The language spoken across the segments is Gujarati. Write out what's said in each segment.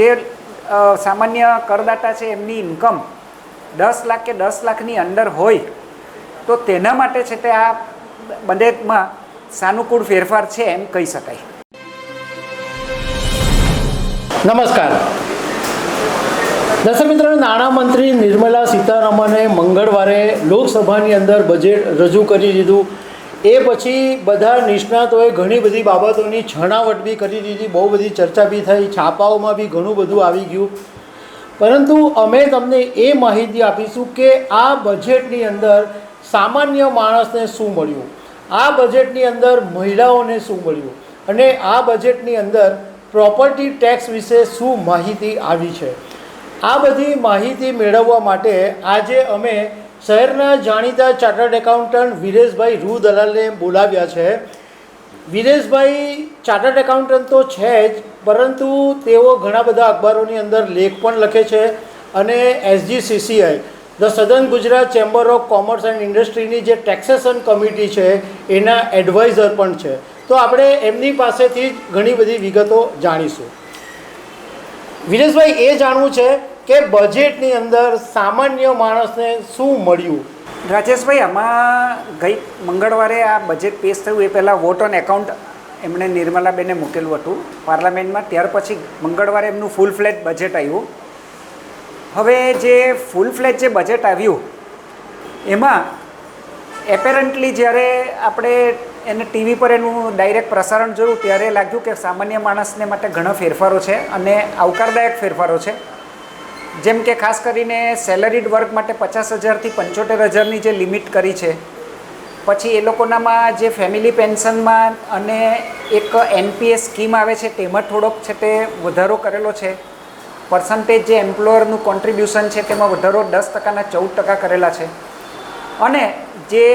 જે સામાન્ય કરદાતા છે, એમની ઇન્કમ દસ લાખ કે દસ લાખની અંદર હોય, તો તેના માટે છે તે આ બજેટમાં સાનુકૂળ ફેરફાર છે એમ કહી શકાય. નમસ્કાર. દર્શક મિત્રો નાણામંત્રી નિર્મલા સીતારમણે મંગળવારે લોકસભાની અંદર બજેટ રજૂ કરી દીધું. એ પછી બધા નિષ્ણાતોએ ઘણી બધી બાબતોની છણાવટ બી કરી દીધી, બહુ બધી ચર્ચા બી થઈ, છાપાઓમાં બી ઘણું બધું આવી ગયું. પરંતુ અમે તમને એ માહિતી આપીશું કે આ બજેટની અંદર સામાન્ય માણસને શું મળ્યું? આ બજેટની અંદર મહિલાઓને શું મળ્યું? અને આ બજેટની અંદર પ્રોપર્ટી ટેક્સ વિશે શું માહિતી આવી છે? આ બધી માહિતી મેળવવા માટે આજે અમે શહેરના જાણીતા ચાર્ટર્ડ એકાઉન્ટન્ટ વિરેશભાઈ રૂ દલાલને બોલાવ્યા છે. વિરેશભાઈ, ચાર્ટર્ડ એકાઉન્ટન્ટ તો છે જ, પરંતુ તેઓ ઘણા બધા અખબારોની અંદર લેખ પણ લખે છે અને SGCCI. The Southern Gujarat chamber of commerce and ઇન્ડસ્ટ્રીની જે ટેક્સેશન કમિટી છે, એના એડવાઇઝર પણ છે. તો આપણે એમની પાસેથી જ ઘણી બધી વિગતો જાણીશું. વિરેશભાઈ, એ જાણવું છે કે બજેટની અંદર સામાન્ય માણસને શું મળ્યું? રાજેશભાઈ, આમાં ગઈ મંગળવારે આ બજેટ પેશ થયું, એ પહેલાં વોટ ઓન એકાઉન્ટ એમણે નિર્મલાબેને મૂકેલું હતું પાર્લામેન્ટમાં. ત્યાર પછી મંગળવારે એમનું ફૂલ ફ્લેટ બજેટ આવ્યું. હવે જે ફૂલ ફ્લેટ જે બજેટ આવ્યું, એમાં એપેરન્ટલી જ્યારે આપણે એને ટીવી પર એનું ડાયરેક્ટ પ્રસારણ જોયું, ત્યારે લાગ્યું કે સામાન્ય માણસને માટે ઘણા ફેરફારો છે અને આવકારદાયક ફેરફારો છે. જેમ કે ખાસ કરીને સેલરીડ વર્ક માટે પચાસ હજારથી પંચોતેર હજારની જે લિમિટ કરી છે, પછી એ લોકોનામાં જે ફેમિલી પેન્શનમાં અને એક એનપીએસ સ્કીમ આવે છે, તેમાં થોડોક છે તે વધારો કરેલો છે. પર્સન્ટેજ જે એમ્પ્લોયરનું કોન્ટ્રીબ્યુશન છે, તેમાં વધારો દસ ટકાના ચૌદ ટકા કરેલા છે. અને જે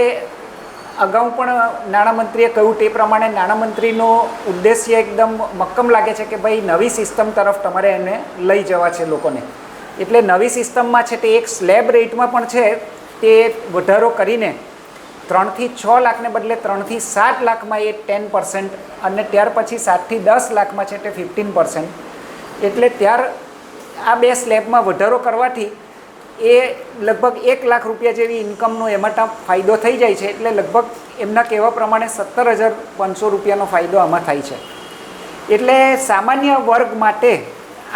અગાઉ પણ નાણામંત્રીએ કહ્યું તે પ્રમાણે નાણામંત્રીનો ઉદ્દેશ્ય એકદમ મક્કમ લાગે છે કે ભાઈ નવી સિસ્ટમ તરફ તમારે એને લઈ જવા છે લોકોને. એટલે નવી સિસ્ટમમાં છે તે એક સ્લેબ રેટમાં પણ છે, તે વધારો કરીને ત્રણથી છ લાખને બદલે ત્રણથી સાત લાખમાં એ ટેન પર્સન્ટ અને ત્યાર પછી સાતથી દસ લાખમાં છે તે ફિફ્ટીન પર્સન્ટ એટલે ત્યાર આ બે સ્લેબમાં વધારો કરવાથી એ લગભગ એક લાખ રૂપિયા જેવી ઇન્કમનો એમાં ફાયદો થઈ જાય છે, એટલે લગભગ એમના કહેવા પ્રમાણે સત્તર હજાર પાંચસો રૂપિયાનો ફાયદો આમાં થાય છે. એટલે સામાન્ય વર્ગ માટે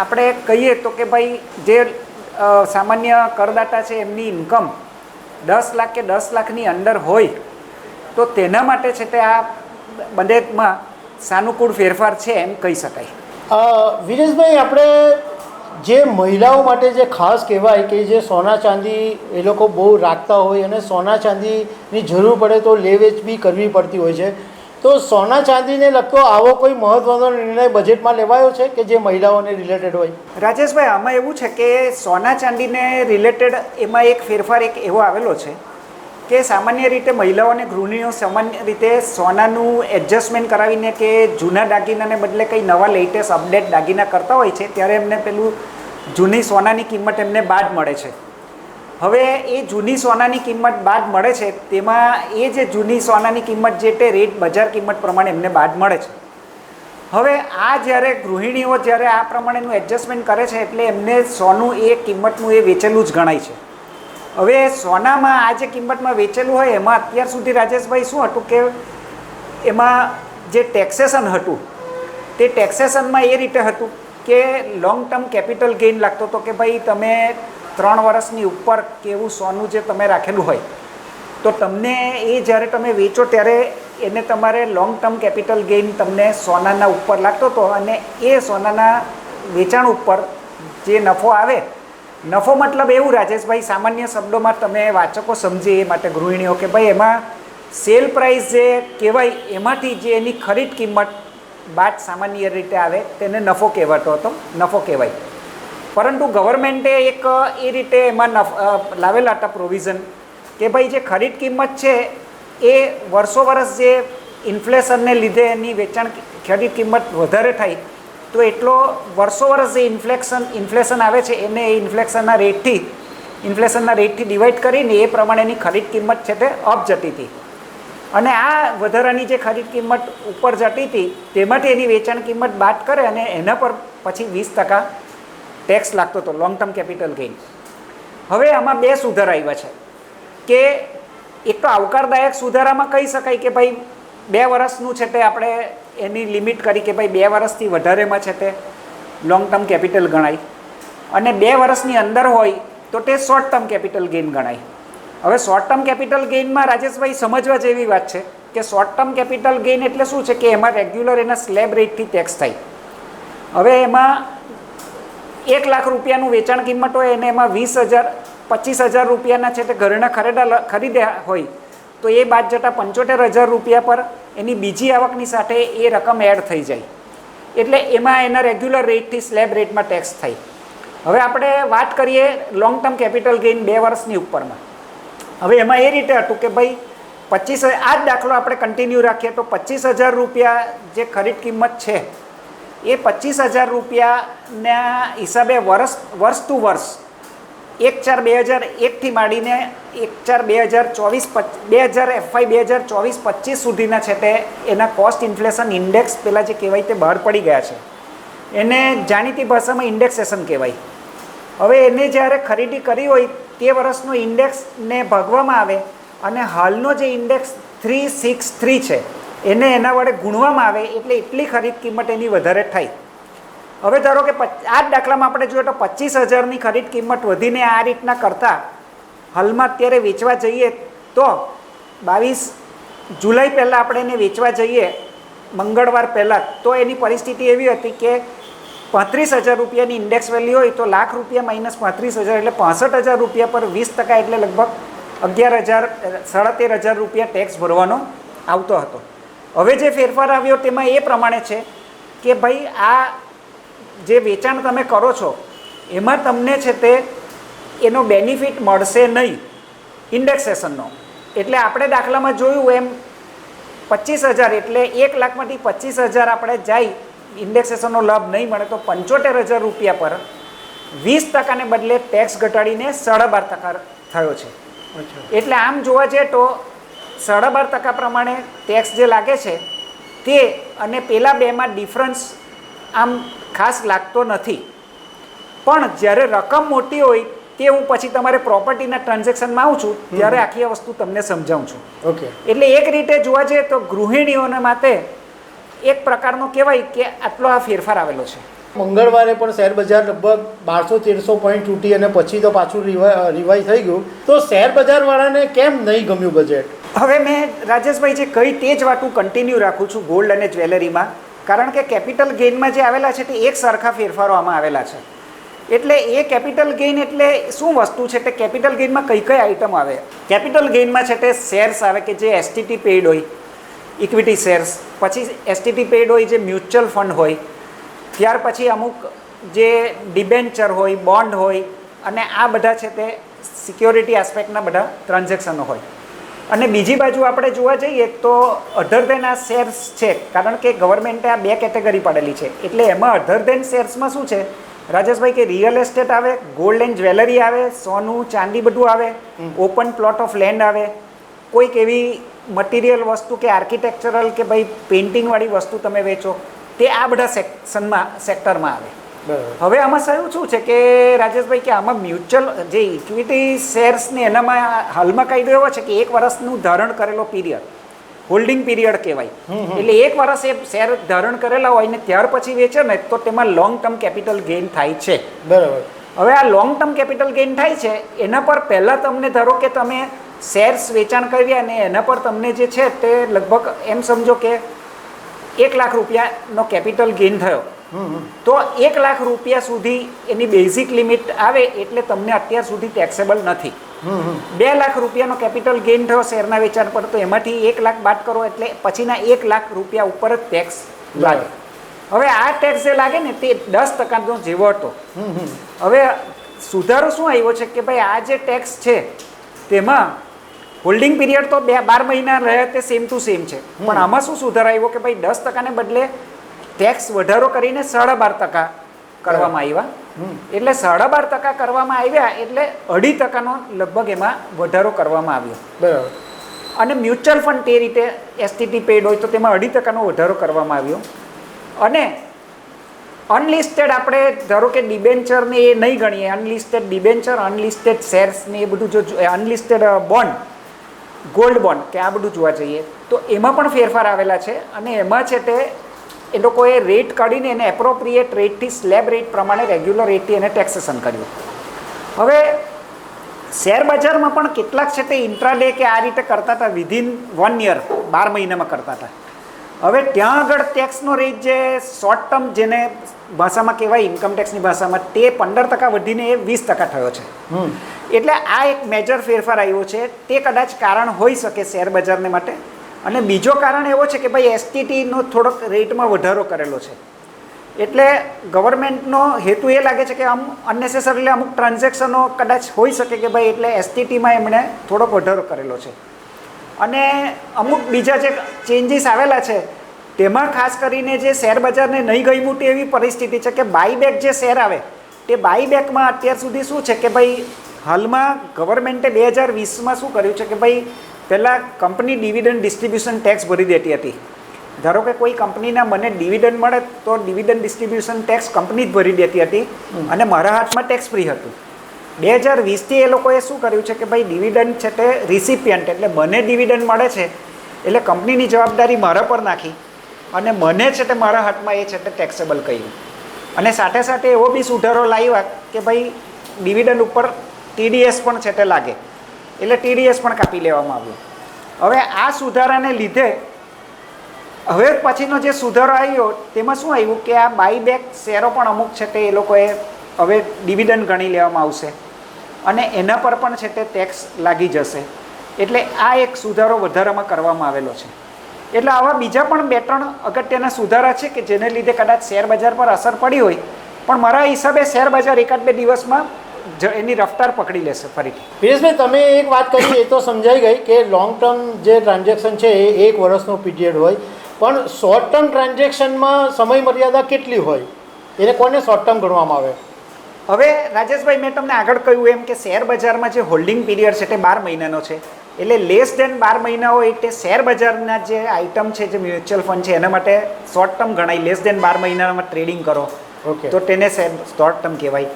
આપણે કહીએ તો કે ભાઈ જે સામાન્ય કરદાતા છે, એમની ઇન્કમ દસ લાખ કે દસ લાખની અંદર હોય, તો તેના માટે છે તે આ બજેટમાં સાનુકૂળ ફેરફાર છે એમ કહી શકાય. વિરેશભાઈ, આપણે જે મહિલાઓ માટે જે ખાસ કહેવાય કે જે સોના ચાંદી એ લોકો બહુ રાખતા હોય અને સોના ચાંદીની જરૂર પડે તો લે વેચ બી કરવી પડતી હોય છે. તો સોના ચાંદીને લગતો આવો કોઈ મહત્ત્વનો નિર્ણય બજેટમાં લેવાયો છે કે જે મહિલાઓને રિલેટેડ હોય? રાજેશભાઈ, આમાં એવું છે કે સોના ચાંદીને રિલેટેડ એમાં એક ફેરફાર એક એવો આવેલો છે કે સામાન્ય રીતે મહિલાઓ અને ગૃહિણીઓ સામાન્ય રીતે સોનાનું એડજસ્ટમેન્ટ કરાવીને કે જૂના દાગીનાને બદલે કંઈ નવા લેટેસ્ટ અપડેટ દાગીના કરતા હોય છે, ત્યારે એમને પેલું જૂની સોનાની કિંમત એમને બાદ મળે છે. હવે એ જૂની સોનાની કિંમત બાદ મળે છે, તેમાં એ જે જૂની સોનાની કિંમત જે તે રેટ બજાર કિંમત પ્રમાણે એમને બાદ મળે છે. હવે આ જ્યારે ગૃહિણીઓ જ્યારે આ પ્રમાણેનું એડજસ્ટમેન્ટ કરે છે, એટલે એમને સોનું એ કિંમતનું એ વેચેલું જ ગણાય છે. હવે સોનામાં આ જે કિંમતમાં વેચેલું હોય, એમાં અત્યાર સુધી રાજેશભાઈ શું હતું કે એમાં જે ટેક્સેશન હતું, તે ટેક્સેશનમાં એ રીતે હતું કે લોંગ ટર્મ કેપિટલ ગેઇન લાગતો હતો કે ભાઈ તમે ત્રણ વર્ષની ઉપર કે એવું સોનું જે તમે રાખેલું હોય. તો તમને એ જ્યારે તમે વેચો ત્યારે એને તમારે લોંગ ટર્મ કેપિટલ ગેઇન તમને સોનાના ઉપર લાગતો હતો અને એ સોનાના વેચાણ ઉપર જે નફો આવે, નફો મતલબ એવું રાજેશભાઈ, સામાન્ય શબ્દોમાં તમે વાચકો સમજે એ માટે ગૃહિણીઓ કે ભાઈ એમાં સેલ પ્રાઇસ જે કહેવાય એમાંથી જે એની ખરીદ કિંમત બાદ સામાન્ય રીતે આવે તેને નફો કહેવાતો હતો, નફો કહેવાય. પરંતુ ગવર્મેન્ટે એક એ રીતે એમાં લાવેલા હતા પ્રોવિઝન કે ભાઈ જે ખરીદ કિંમત છે, એ વર્ષો વર્ષ જે ઇન્ફ્લેશનને લીધે એની વેચાણ ખરીદ કિંમત વધારે થાય, તો એટલો વર્ષો વર્ષ જે ઇન્ફ્લેક્શન ઇન્ફ્લેશન આવે છે, એને એ ઇન્ફ્લેશનના રેટથી ઇન્ફ્લેશનના રેટથી ડિવાઈડ કરીને એ પ્રમાણેની ખરીદ કિંમત છે તે અપ જતી હતી. અને આ વધારાની જે ખરીદ કિંમત ઉપર જતી હતી, તેમાંથી એની વેચાણ કિંમત બાદ કરે અને એના પર પછી વીસ ટકા ટેક્સ લાગતો હતો લોંગ ટર્મ કેપિટલ ગેઇન હવે આમાં બે સુધારા આવ્યા છે. કે એક તો આવકારદાયક સુધારામાં કહી શકાય કે ભાઈ બે વર્ષનું છે તે આપણે એની લિમિટ કરી કે ભાઈ બે વર્ષથી વધારેમાં છે તે લોંગ ટર્મ કેપિટલ ગણાય. અને બે વર્ષની અંદર હોય તો તે શોર્ટ ટર્મ કેપિટલ ગેઇન ગણાય. હવે શોર્ટ ટર્મ કેપિટલ ગેઇનમાં રાજેશભાઈ સમજવા જેવી વાત છે કે શોર્ટ ટર્મ કેપિટલ ગેઇન એટલે શું છે કે એમાં રેગ્યુલર એના સ્લેબ રેટથી ટેક્સ થાય. હવે એમાં એક લાખ રૂપિયાનું વેચાણ કિંમત હોય અને એમાં વીસ હજાર, પચીસ હજાર રૂપિયાના છે તે ઘરેણાં ખરીદા ખરીદ્યા હોય, તો એ બાદ જતાં પંચોતેર હજાર રૂપિયા પર એની બીજી આવકની સાથે એ રકમ એડ થઈ જાય. એટલે એમાં એના રેગ્યુલર રેટથી સ્લેબ રેટમાં ટેક્સ થાય. હવે આપણે વાત કરીએ લોંગ ટર્મ કેપિટલ ગેઇન બે વર્ષની ઉપરમાં. હવે એમાં એ રીતે હતું કે ભાઈ પચીસ, આ જ દાખલો આપણે કન્ટિન્યુ રાખીએ તો પચીસ હજાર રૂપિયા જે ખરીદ કિંમત છે એ પચીસ હજાર રૂપિયાના હિસાબે વર્ષ વર્ષ ટુ વર્ષ એક ચાર બે હજાર એકથી માંડીને એક ચાર બે હજાર ચોવીસ બે હજાર એફઆઈ બે હજાર ચોવીસ પચીસ સુધીના છે તે એના કોસ્ટ ઇન્ફ્લેશન ઇન્ડેક્સ પહેલાં જે કહેવાય તે બહાર પડી ગયા છે. એને જાણીતી ભાષામાં ઇન્ડેક્સેશન કહેવાય. હવે એને જ્યારે ખરીદી કરી હોય તે વર્ષનો ઇન્ડેક્સને ભાગવામાં આવે અને હાલનો જે ઇન્ડેક્સ થ્રી સિક્સ થ્રી છે એને એના વડે ગુણવામાં આવે એટલે એટલી ખરીદ કિંમત એની વધારે થાય હવે ધારો કે આ જ દાખલામાં આપણે જોઈએ તો પચીસ હજારની ખરીદ કિંમત વધીને આ રીતના કરતાં હાલમાં અત્યારે વેચવા જઈએ તો બાવીસ જુલાઈ પહેલાં આપણે એને વેચવા જઈએ, મંગળવાર પહેલાં, તો એની પરિસ્થિતિ એવી હતી કે પાંત્રીસ હજાર રૂપિયાની ઇન્ડેક્સ વેલ્યુ હોય તો લાખ રૂપિયા માઇનસ પાંત્રીસ હજાર એટલે પાસઠ હજાર રૂપિયા પર વીસ ટકા એટલે લગભગ અગિયાર હજાર સાડા તેર હજાર રૂપિયા ટેક્સ ભરવાનો આવતો હતો. હવે જે ફેરફાર આવ્યો તેમાં એ પ્રમાણે છે કે ભાઈ આ જે વેચાણ તમે કરો છો એમાં તમને છે તે એનો બેનિફિટ મળશે નહીં ઇન્ડેક્સેશનનો એટલે આપણે દાખલામાં જોયું એમ પચીસ હજાર એટલે એક લાખમાંથી પચીસ હજાર આપણે જાય ઇન્ડેક્સેશનનો લાભ નહીં મળે તો પંચોતેર હજાર રૂપિયા પર વીસ ટકાને બદલે ટેક્સ ઘટાડીને સાડા બાર ટકા થયો છે. એટલે આમ જોવા જઈએ તો સાડા બાર ટકા પ્રમાણે ટેક્સ જે લાગે છે તે અને પેલા બેમાં ડિફરન્સ આમ ખાસ લાગતો નથી. પણ જ્યારે રકમ મોટી હોય તે હું પછી તમારે પ્રોપર્ટીના ટ્રાન્ઝેક્શનમાં આવું છું ત્યારે આખી આ વસ્તુ તમને સમજાવું છું. ઓકે. એટલે એક રીતે જોવા જઈએ તો ગૃહિણીઓને માટે એક પ્રકારનો કહેવાય કે આટલો આ ફેરફાર આવેલો છે. મંગળવારે પણ શેર બજાર લગભગ બારસો તેરસો પોઈન્ટ તૂટી અને પછી તો પાછું રિવાઈ રિવાઈ થઈ ગયું. તો શેર બજારવાળાને કેમ નહીં ગમ્યું બજેટ હવે મેં રાજેશભાઈ જે કહી તે જ વાતું કન્ટિન્યુ રાખું છું ગોલ્ડ અને જ્વેલરીમાં. કારણ કે કેપિટલ ગેઇનમાં જે આવેલા છે તે એક સરખા ફેરફારો આમાં આવેલા છે. એટલે એ કેપિટલ ગેઇન એટલે શું વસ્તુ છે? તે કેપિટલ ગેઇનમાં કઈ કઈ આઇટમ આવે? કેપિટલ ગેઇનમાં છે તે શેર્સ આવે કે જે એસટીટી પેઇડ હોય ઇક્વિટી શેર્સ પછી એસટીટી પેઇડ હોય, જે મ્યુચ્યુઅલ ફંડ હોય ત્યાર પછી અમુક જે ડિબેન્ચર હોય બોન્ડ હોય અને આ બધા છે તે સિક્યોરિટી આસ્પેક્ટના બધા ટ્રાન્ઝેક્શનો હોય. અને બીજી બાજુ આપણે જોવા જઈએ તો અધર દેન આ શેર્સ છે કારણ કે ગવર્મેન્ટે આ બે કેટેગરી પાડેલી છે. એટલે એમાં અધર દેન શેર્સમાં શું છે? રાજેશભાઈ કે રિયલ એસ્ટેટ આવે ગોલ્ડ એન્ડ જ્વેલરી આવે સોનું ચાંદી બધું આવે ઓપન પ્લોટ ઓફ લેન્ડ આવે. કોઈક એવી મટીરિયલ વસ્તુ કે આર્કિટેક્ચરલ કે ભાઈ પેઇન્ટિંગવાળી વસ્તુ તમે વેચો. તે આ બધા સેક્શનમાં સેક્ટરમાં આવે. બરાબર. હવે આમાં શું શું છે કે રાજેશભાઈ કે આમાં મ્યુચ્યુઅલ જે ઇક્વિટી શેર્સને એનામાં હાલમાં કાયદો એવો છે કે એક વર્ષનું ધારણ કરેલો પીરિયડ હોલ્ડિંગ પીરિયડ કહેવાય. એટલે એક વર્ષ એ શેર ધારણ કરેલા હોય ને ત્યાર પછી વેચે ને તો તેમાં લોંગ ટર્મ કેપિટલ ગેઇન થાય છે. બરાબર. હવે આ લોંગ ટર્મ કેપિટલ ગેઇન થાય છે એના પર પહેલાં તમને ધારો કે તમે શેર્સ વેચાણ કર્યા અને એના પર તમને જે છે તે લગભગ એમ સમજો કે એક લાખ રૂપિયાનો કેપિટલ ગેઇન થયો. તો એક લાખ રૂપિયા સુધી એની બેઝિક લિમિટ આવે એટલે તમને અત્યાર સુધી ટેક્સેબલ નથી. બે લાખ રૂપિયાનો કેપિટલ ગેઇન થયો શેરના વેચાણ પર તો એમાંથી એક લાખ બાદ કરો એટલે પછીના એક લાખ રૂપિયા ઉપર જ ટેક્સ લાગે. હવે આ ટેક્સ જે લાગે ને તે દસ ટકાનો જેવો હતો. હવે સુધારો શું આવ્યો છે કે ભાઈ આ જે ટેક્સ છે તેમાં હોલ્ડિંગ પીરિયડ તો બે બાર મહિના રહે તે સેમ ટુ સેમ છે. પણ આમાં શું સુધાર આવ્યો કે ભાઈ દસ ટકાને બદલે ટેક્સ વધારો કરીને સાડા બાર ટકા કરવામાં આવ્યા. એટલે સાડા બાર ટકા કરવામાં આવ્યા એટલે અઢી ટકાનો લગભગ એમાં વધારો કરવામાં આવ્યો. બરાબર. અને મ્યુચ્યુઅલ ફંડ તે રીતે એસટીટી પેડ હોય તો તેમાં અઢી ટકાનો વધારો કરવામાં આવ્યો. અને અનલિસ્ટેડ આપણે ધારો કે ડિબેન્ચરને એ નહીં ગણીએ. અનલિસ્ટેડ ડિબેન્ચર અનલિસ્ટેડ શેર્સ ને એ બધું જો અનલિસ્ટેડ બોન્ડ ગોલ્ડ બોન્ડ કે આ બધું જોવા જઈએ, તો એમાં પણ ફેરફાર આવેલા છે અને એમાં છે તે એ લોકોએ રેટ કાઢીને એને એપ્રોપ્રિએટ રેટથી સ્લેબ રેટ પ્રમાણે રેગ્યુલર રેટથી એને ટેક્સેશન કર્યું. હવે શેર બજારમાં પણ કેટલાક છે તે ઇન્ટ્રાડે કે આ રીતે કરતા હતા વિધિન વન યર બાર મહિનામાં કરતા હતા. હવે ત્યાં આગળ ટેક્સનો રેટ જે શોર્ટ ટર્મ જેને ભાષામાં કહેવાય ઇન્કમટેક્સની ભાષામાં તે પંદર ટકા વધીને એ વીસ ટકા થયો છે. એટલે આ એક મેજર ફેરફાર આવ્યો છે. તે કદાચ કારણ હોઈ શકે શેર બજારને માટે. અને બીજો કારણ એવો છે કે ભાઈ એસટીટીનો થોડોક રેટમાં વધારો કરેલો છે. એટલે ગવર્મેન્ટનો હેતુ એ લાગે છે કે આમ અનનેસેસરીલી અમુક ટ્રાન્ઝેક્શનો કદાચ હોઈ શકે કે ભાઈ એટલે એસટીટીમાં એમણે થોડોક વધારો કરેલો છે. અને અમુક બીજા જે ચેન્જીસ આવેલા છે તેમાં ખાસ કરીને જે શેર બજારને નહીં ગઈ તે એવી પરિસ્થિતિ છે કે બાયબેક જે શેર આવે તે બાયબેકમાં અત્યાર સુધી શું છે કે ભાઈ હાલમાં ગવર્મેન્ટે બે હજાર વીસમાં શું કર્યું છે કે ભાઈ પહેલાં કંપની ડિવિડન્ડ ડિસ્ટ્રીબ્યુશન ટેક્સ ભરી દેતી હતી. ધારો કે કોઈ કંપનીના મને ડિવિડન્ડ મળે તો ડિવિડન્ડ ડિસ્ટ્રીબ્યુશન ટેક્સ કંપની જ ભરી દેતી હતી અને મારા હાથમાં ટેક્સ ફ્રી હતું. બે હજાર વીસથી એ લોકોએ શું કર્યું છે કે ભાઈ ડિવિડન્ડ છે તે રિસિપિયન્ટ એટલે મને ડિવિડન્ડ મળે છે એટલે કંપનીની જવાબદારી મારા પર નાખી. અને મને છે તે મારા હાથમાં એ છે તે ટેક્સેબલ કહ્યું. અને સાથે સાથે એવો બી સુધારો લાવ્યા કે ભાઈ ડિવિડન્ડ ઉપર ટીડીએસ પણ છે તે લાગે. એટલે ટીડીએસ પણ કાપી લેવામાં આવ્યું. હવે આ સુધારાને લીધે હવે પછીનો જે સુધારો આવ્યો તેમાં શું આવ્યું કે આ બાયબેક શેરો પણ અમુક છે તે એ લોકોએ હવે ડિવિડન્ડ ગણી લેવામાં આવશે. અને એના પર પણ છે તે ટેક્સ લાગી જશે. એટલે આ એક સુધારો વધારામાં કરવામાં આવેલો છે. એટલે આવા બીજા પણ બે ત્રણ અગત્યના સુધારા છે કે જેને લીધે કદાચ શેર બજાર પર અસર પડી હોય. પણ મારા હિસાબે શેરબજાર એકાદ બે દિવસમાં જ એની રફતાર પકડી લેશે ફરીથી. પિયુષભાઈ તમે એક વાત કરી એ તો સમજાઈ ગઈ કે લોંગ ટર્મ જે ટ્રાન્ઝેક્શન છે એ એક વર્ષનો પીરિયડ હોય. પણ શોર્ટ ટર્મ ટ્રાન્ઝેક્શનમાં સમય મર્યાદા કેટલી હોય? એને કોને શોર્ટ ટર્મ ગણવામાં આવે? હવે રાજેશભાઈ મેં તમને આગળ કહ્યું એમ કે શેર બજારમાં જે હોલ્ડિંગ પીરિયડ છે તે બાર મહિનાનો છે. એટલે લેસ દેન બાર મહિના હોય તે શેર બજારના જે આઇટમ છે જે મ્યુચ્યુઅલ ફંડ છે એના માટે શોર્ટ ટર્મ ગણાય. લેસ દેન બાર મહિનામાં ટ્રેડિંગ કરો. ઓકે તો તેને શોર્ટ ટર્મ કહેવાય.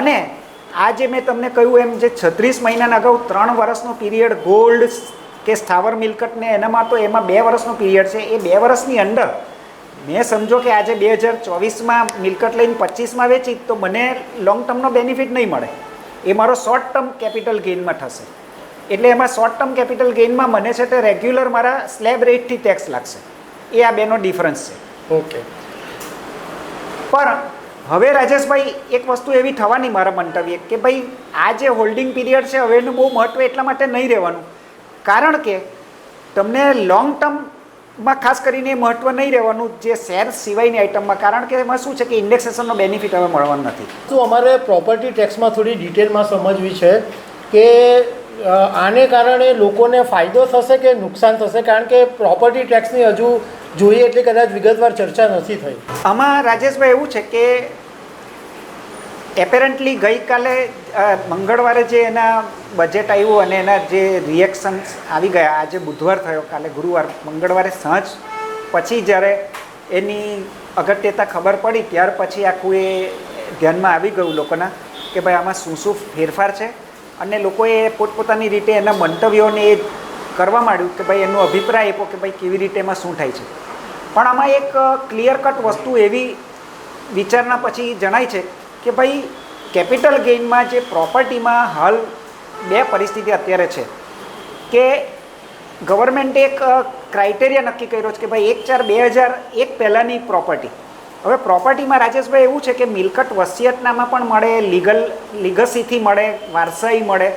અને આ જે મેં તમને કહ્યું એમ જે છત્રીસ મહિનાના અગાઉ ત્રણ વર્ષનો પીરિયડ ગોલ્ડ કે સ્થાવર મિલકતને એનામાં તો એમાં બે વર્ષનો પીરિયડ છે. એ બે વર્ષની અંદર મેં સમજો કે આજે બે હજાર ચોવીસમાં મિલકત લઈને પચીસમાં વેચી તો મને લોંગ ટર્મનો બેનિફિટ નહીં મળે. એ મારો શોર્ટ ટર્મ કેપિટલ ગેઇનમાં થશે. એટલે એમાં શોર્ટ ટર્મ કેપિટલ ગેઇનમાં મને છે તે રેગ્યુલર મારા સ્લેબ રેટથી ટેક્સ લાગશે. એ આ બેનો ડિફરન્સ છે. ઓકે પણ હવે રાજેશભાઈ એક વસ્તુ એવી થવાની મારા મંતવ્ય કે ભાઈ આ જે હોલ્ડિંગ પીરિયડ છે હવે એનું બહુ મહત્ત્વ એટલા માટે નહીં રહેવાનું. કારણ કે તમને લોંગ ટર્મમાં ખાસ કરીને મહત્ત્વ નહીં રહેવાનું જે શેર સિવાયની આઇટમમાં કારણ કે એમાં શું છે કે ઇન્ડેક્સેશનનો બેનિફિટ હવે મળવાનો નથી. તો અમારે પ્રોપર્ટી ટેક્સમાં થોડી ડિટેલમાં સમજવી છે કે આને કારણે લોકોને ફાયદો થશે કે નુકસાન થશે? કારણ કે પ્રોપર્ટી ટેક્સની હજુ જોઈએ એટલે કદાચ વિગતવાર ચર્ચા નથી થઈ. આમાં રાજેશભાઈ એવું છે કે એપેરન્ટલી ગઈકાલે મંગળવારે જે એના બજેટ આવ્યું અને એના જે રિએક્શન્સ આવી ગયા, આજે બુધવાર થયો, કાલે ગુરુવાર, મંગળવારે સાંજ પછી જ્યારે એની અગત્યતા ખબર પડી, ત્યાર પછી આખું એ ધ્યાનમાં આવી ગયું લોકોના કે ભાઈ આમાં શું શું ફેરફાર છે? અને લોકોએ પોતપોતાની રીતે એના મંતવ્યોને એ કરવા માંડ્યું કે ભાઈ એનો અભિપ્રાય આપ્યો કે ભાઈ કેવી રીતે એમાં શું થાય છે. પણ આમાં એક ક્લિયર કટ વસ્તુ એવી વિચારના પછી જણાય છે કે ભાઈ કેપિટલ ગેઇનમાં જે પ્રોપર્ટીમાં હાલ બે પરિસ્થિતિ અત્યારે છે કે ગવર્મેન્ટે એક ક્રાઇટેરિયા નક્કી કર્યો છે કે ભાઈ એક ચાર બે હજાર એક પહેલાંની પ્રોપર્ટી હવે પ્રોપર્ટીમાં રાજેશભાઈ એવું છે કે મિલકત વસિયતનામાં પણ મળે લીગલ લીગસીથી મળે, વારસાઈ મળે.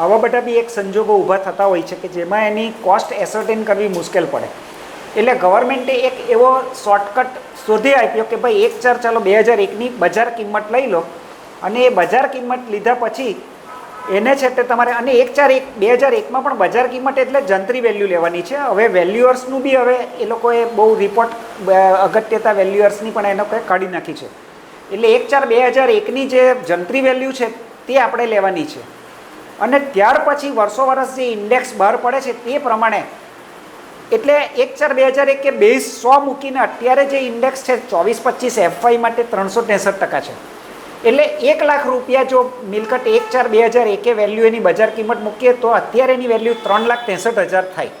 આવા બધા બી એક સંજોગો ઊભા થતા હોય છે કે જેમાં એની કોસ્ટ એસર્ટેન કરવી મુશ્કેલ પડે. એટલે ગવર્મેન્ટે એક એવો શોર્ટકટ શોધી આપ્યો કે ભાઈ એક ચાર ચાલો બે હજાર એકની બજાર કિંમત લઈ લો. અને એ બજાર કિંમત લીધા પછી એને છે તે તમારે અને એક ચાર એક બે હજાર એકમાં પણ બજાર કિંમત એટલે જંત્રી વેલ્યુ લેવાની છે. હવે વેલ્યુઅર્સનું બી હવે એ લોકોએ બહુ રિપોર્ટ અગત્યતા વેલ્યુઅર્સની પણ એ લોકોએ કાઢી નાખી છે. એટલે એક ચાર બે હજાર એકની જે જંત્રી વેલ્યુ છે, તે આપણે લેવાની છે. અને ત્યાર પછી વર્ષો વર્ષ જે ઇન્ડેક્સ બહાર પડે છે, તે પ્રમાણે એટલે એક ચાર બે હજાર એક કે બેઝ સો મૂકીને અત્યારે જે ઇન્ડેક્સ છે, ચોવીસ પચીસ એફઆઈ માટે ત્રણસો ત્રેસઠ ટકા છે. એટલે એક લાખ રૂપિયા જો મિલકત એક ચાર બે હજાર એકે વેલ્યુ એની બજાર કિંમત મૂકીએ તો અત્યારે એની વેલ્યુ ત્રણ લાખ ત્રેસઠ હજાર થાય.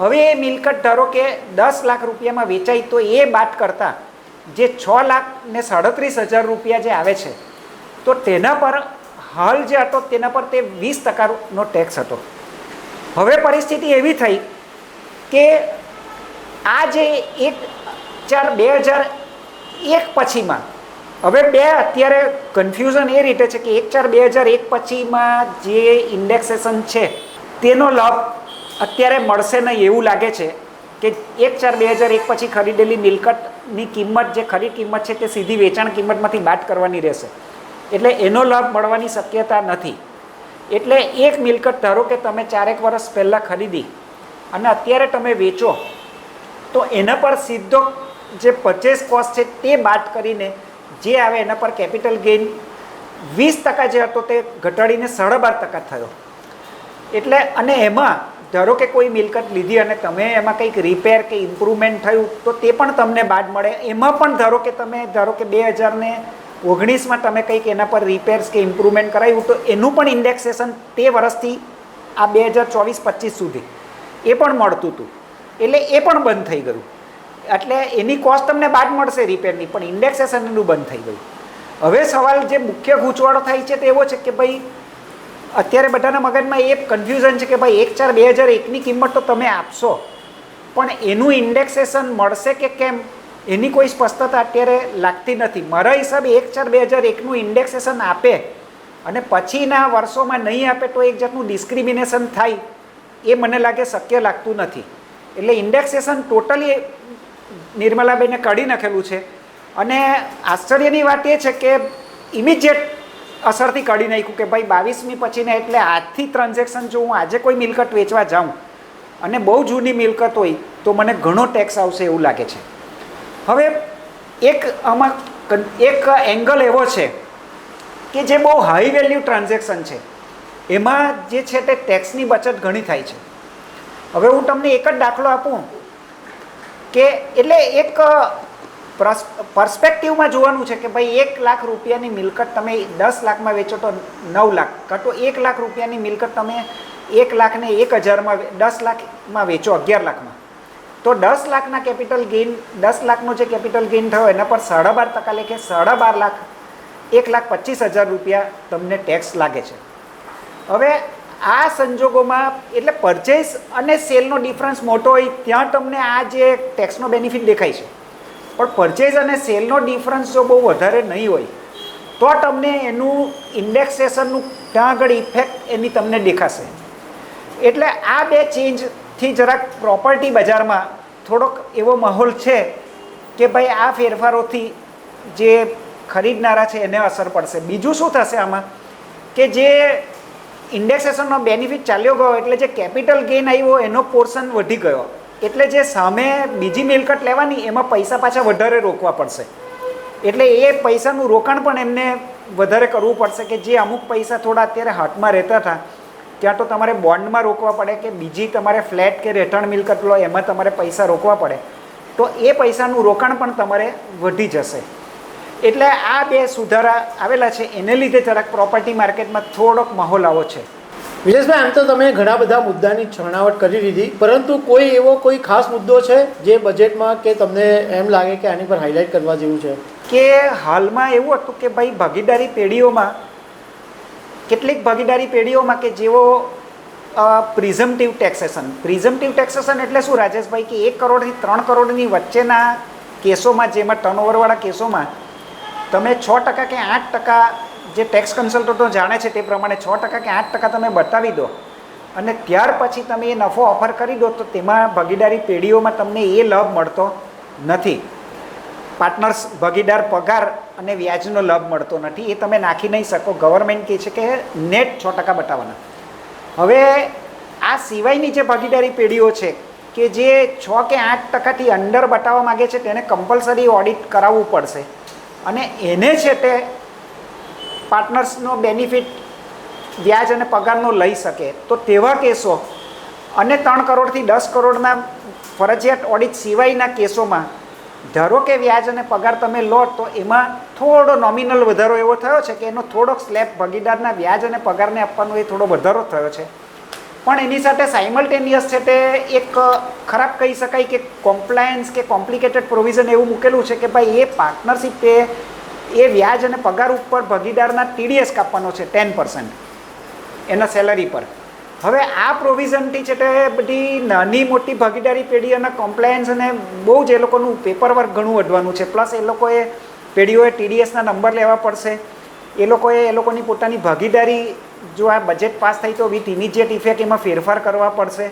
હવે એ મિલકત ધારો કે દસ લાખ રૂપિયામાં વેચાય તો એ બાદ કરતાં જે છ લાખ ને સાડત્રીસ હજાર રૂપિયા જે આવે છે તો તેના પર હાલ જે હતો તેના પર તે વીસ ટકાનો ટેક્સ હતો. હવે પરિસ્થિતિ એવી થઈ કે આ જે એક ચાર બે હજાર એક પછીમાં હવે બે અત્યારે કન્ફ્યુઝન એ રીતે છે કે એક ચાર બે હજાર એક પછીમાં જે ઇન્ડેક્સેશન છે, તેનો લાભ અત્યારે મળશે નહીં એવું લાગે છે કે એક ચાર બે હજાર એક પછી ખરીદેલી મિલકતની કિંમત જે ખરી કિંમત છે તે સીધી વેચાણ કિંમતમાંથી બાદ કરવાની રહેશે. એટલે એનો લાભ મળવાની શક્યતા નથી. એટલે એક મિલકત ધારો કે તમે ચારેક વર્ષ પહેલાં ખરીદી અને અત્યારે તમે વેચો, તો એના પર સીધો જે પરચેસ કોસ્ટ છે તે બાદ કરીને જે આવે એના પર કેપિટલ ગેઇન વીસ ટકા જે હતો તે ઘટાડીને સાડા બાર ટકા થયો. એટલે અને એમાં ધારો કે કોઈ મિલકત લીધી અને તમે એમાં કંઈક રિપેર કે ઇમ્પ્રુવમેન્ટ થયું, તો તે પણ તમને બાદ મળે. એમાં પણ ધારો કે તમે, ધારો કે બે હજારને ઓગણીસમાં તમે કંઈક એના પર રિપેર્સ કે ઇમ્પ્રુવમેન્ટ કરાવ્યું તો એનું પણ ઇન્ડેક્સેશન તે વર્ષથી આ બે હજાર ચોવીસ પચીસ સુધી. એ પણ મળતું હતું. એટલે એ પણ બંધ થઈ ગયું. એટલે એની કોસ્ટ તમને બાદ મળશે રિપેરની પણ ઇન્ડેક્સેશન એનું બંધ થઈ ગયું. હવે સવાલ જે મુખ્ય ગૂંચવાડો થાય છે તે એવો છે કે ભાઈ, અત્યારે બધાના મગજમાં એ કન્ફ્યુઝન છે કે ભાઈ, એક ચાર બે હજાર એકની કિંમત તો તમે આપશો. પણ એનું ઇન્ડેક્સેશન મળશે કે કેમ? એની કોઈ સ્પષ્ટતા અત્યારે લાગતી નથી. મારા હિસાબે એક ચાર બે હજાર એકનું ઇન્ડેક્સેશન આપે અને પછીના વર્ષોમાં નહીં આપે તો એક જાતનું ડિસ્ક્રિમિનેશન થાય, એ મને લાગે શક્ય લાગતું નથી. એટલે ઇન્ડેક્સેશન ટોટલી નિર્મલાબેને કાઢી નાખેલું છે. અને આશ્ચર્યની વાત એ છે કે ઇમિજિએટ અસરથી કાઢી નાખ્યું કે ભાઈ બાવીસમી પછીને એટલે આજથી ટ્રાન્ઝેક્શન જો હું આજે કોઈ મિલકત વેચવા જાઉં અને બહુ જૂની મિલકત હોય તો મને ઘણો ટેક્સ આવશે એવું લાગે છે. હવે એક આમાં એક એંગલ એવો છે કે જે બહુ હાઈ વેલ્યુ ટ્રાન્ઝેક્શન છે. એમાં જે છે તે ટેક્સની બચત ઘણી થાય છે. હવે હું તમને એક જ દાખલો આપું. કે એટલે એક પ્રસ- પર્સપેક્ટિવમાં જોવાનું છે કે ભાઈ એક લાખ રૂપિયાની મિલકત તમે દસ લાખમાં વેચો તો નવ લાખ, કાં તો એક લાખ રૂપિયાની મિલકત તમે એક લાખને એક હજારમાં દસ લાખમાં વેચો અગિયાર લાખમાં. તો દસ લાખના કેપિટલ ગેઇન, દસ લાખનો જે કેપિટલ ગેઇન થયો એના પર સાડા બાર ટકા લેખે સાડા બાર લાખ, એક લાખ પચીસ હજાર રૂપિયા તમને ટેક્સ લાગે છે. હવે આ સંજોગોમાં એટલે પરચેસ અને સેલનો ડિફરન્સ મોટો હોય, ત્યાં તમને આ જે ટેક્સનો બેનિફિટ દેખાય છે. પણ પરચેઝ અને સેલનો ડિફરન્સ જો બહુ વધારે નહીં હોય, તો તમને એનું ઇન્ડેક્સેશનનું ત્યાં આગળ ઇફેક્ટ એની તમને દેખાશે. એટલે આ બે ચેન્જથી જરાક પ્રોપર્ટી બજારમાં થોડોક એવો માહોલ છે કે ભાઈ આ ફેરફારોથી જે ખરીદનારા છે એને અસર પડશે. બીજું શું થશે આમાં? કે જે ઇન્ડેક્સેશનનો બેનિફિટ ચાલ્યો ગયો એટલે જે કેપિટલ ગેઇન આવ્યો એનો પોર્શન વધી ગયો. એટલે જે સામે બીજી મિલકત લેવાની એમાં પૈસા પાછા વધારે રોકવા પડશે. એટલે એ પૈસાનું રોકાણ પણ એમને વધારે કરવું પડશે કે જે અમુક પૈસા થોડા અત્યારે હાથમાં રહેતા હતા, ત્યાં તો તમારે બોન્ડમાં રોકવા પડે કે બીજી તમારે ફ્લેટ કે રહેઠાણ મિલકત લો, એમાં તમારે પૈસા રોકવા પડે. તો એ પૈસાનું રોકાણ પણ તમારે વધી જશે. એટલે આ બે સુધારા આવેલા છે એને લીધે જરાક પ્રોપર્ટી માર્કેટમાં થોડોક માહોલ આવો છે. વિજેશભાઈ આમ તો તમે ઘણા બધા મુદ્દાની છણાવટ કરી દીધી પરંતુ કોઈ એવો કોઈ ખાસ મુદ્દો છે જે બજેટમાં કે તમને એમ લાગે કે આની પર હાઇલાઇટ કરવા જેવું છે? કે હાલમાં એવું હતું કે ભાઈ ભાગીદારી પેઢીઓમાં કેટલીક ભાગીદારી પેઢીઓમાં કે જેઓ પ્રિઝમ્પટિવ ટેક્સેશન પ્રિઝમ્પટિવ ટેક્સેશન એટલે શું રાજેશભાઈ કે એક કરોડથી ત્રણ કરોડની વચ્ચેના કેસોમાં જેમાં ટર્નઓવરવાળા કેસોમાં તમે છ ટકા કે આઠ ટકા જે ટેક્સ કન્સલ્ટન્ટો જાણે છે તે પ્રમાણે છ ટકા કે આઠ ટકા તમે બતાવી દો. અને ત્યાર પછી તમે એ નફો ઓફર કરી દો તો તેમાં ભાગીદારી પેઢીઓમાં તમને એ લાભ મળતો નથી. પાર્ટનર્સ ભાગીદાર પગાર અને વ્યાજનો લાભ મળતો નથી. એ તમે નાખી નહીં શકો. ગવર્મેન્ટ કહે છે કે નેટ છ ટકા બતાવવાના. હવે આ સિવાયની જે ભાગીદારી પેઢીઓ છે કે જે છ કે આઠ ટકાથી અંડર બતાવવા માગે છે, તેને કમ્પલસરી ઓડિટ કરાવવું પડશે. અને એને છે તે પાર્ટનર્સનો બેનિફિટ વ્યાજ અને પગારનો લઈ શકે. તો તેવા કેસો અને ત્રણ કરોડથી દસ કરોડના ફરજિયાત ઓડિટ સિવાયના કેસોમાં ધારો કે વ્યાજ અને પગાર તમે લો, તો એમાં થોડો નોમિનલ વધારો એવો થયો છે કે એનો થોડોક સ્લેબ ભાગીદારના વ્યાજ અને પગારને આપવાનો એ થોડો વધારો થયો છે. પણ એની સાથે સાઇમલ્ટેનિયસ છે તે એક ખરાબ કહી શકાય કે કોમ્પ્લાયન્સ કે કોમ્પ્લિકેટેડ પ્રોવિઝન એવું મૂકેલું છે કે ભાઈ એ પાર્ટનરશિપ એ એ વ્યાજ અને પગાર ઉપર ભાગીદારના ટીડીએસ કાપવાનો છે ટેન પર્સન્ટ એના સેલરી પર. હવે આ પ્રોવિઝનથી છે તે બધી નાની મોટી ભાગીદારી પેઢી અને કોમ્પ્લાયન્સ અને બહુ જ એ લોકોનું પેપર વર્ક ઘણું વધવાનું છે. પ્લસ એ લોકોએ પેઢીઓએ ટીડીએસના નંબર લેવા પડશે. એ લોકોએ એ લોકોની પોતાની ભાગીદારી જો આ બજેટ પાસ થઈ તો વિથ ઇમિજિએટ ઇફેક્ટ એમાં ફેરફાર કરવા પડશે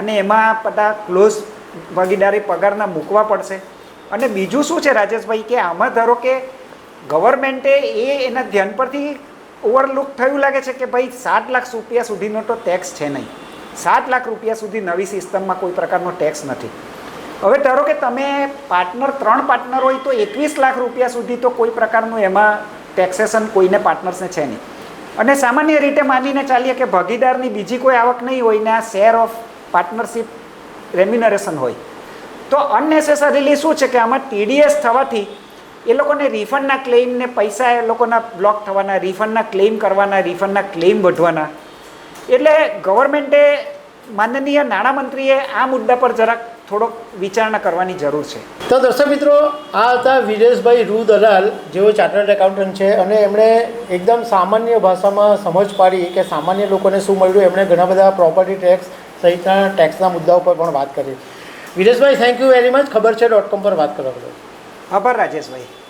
અને એમાં બધા ક્લોઝ ભાગીદારી પગારના મૂકવા પડશે. અને બીજું શું છે રાજેશભાઈ કે આમાં ધારો કે ગવર્મેન્ટે એ એના ધ્યાન પરથી ઓવરલુક થયું લાગે છે કે ભાઈ સાત લાખ રૂપિયા સુધીનો તો ટેક્સ છે નહીં. સાત લાખ રૂપિયા સુધી નવી સિસ્ટમમાં કોઈ પ્રકારનો ટેક્સ નથી. હવે ધારો કે તમે પાર્ટનર ત્રણ પાર્ટનર હોય તો એકવીસ લાખ રૂપિયા સુધી તો કોઈ પ્રકારનું એમાં ટેક્સેશન કોઈને પાર્ટનર્સને છે નહીં. અને સામાન્ય રીતે માનીને ચાલીએ કે ભાગીદારની બીજી કોઈ આવક નહીં હોય ને આ શેર ઓફ પાર્ટનરશિપ રેમ્યુનરેશન હોય. તો અનનેસેસરીલી શું છે કે આમાં ટીડીએસ થવાથી એ લોકોને રિફંડના ક્લેઇમને પૈસા એ લોકોના બ્લોક થવાના રિફંડના ક્લેમ કરવાના રિફંડના ક્લેમ વધવાના. એટલે ગવર્મેન્ટે માનનીય નાણામંત્રીએ આ મુદ્દા પર જરાક થોડોક વિચારણા કરવાની જરૂર છે. તો દર્શક મિત્રો આ હતા વિરેશભાઈ રૂ દલાલ જેઓ ચાર્ટર્ડ એકાઉન્ટન્ટ છે અને એમણે એકદમ સામાન્ય ભાષામાં સમજ પાડી કે સામાન્ય લોકોને શું મળ્યું એમણે ઘણા બધા પ્રોપર્ટી ટેક્સ સહિતના ટેક્સના મુદ્દાઓ પર પણ વાત કરી. Vireshbhai thank you very much ખબર છે ડોટ કોમ પર વાત કરવા બદલ આભાર રાજેશભાઈ.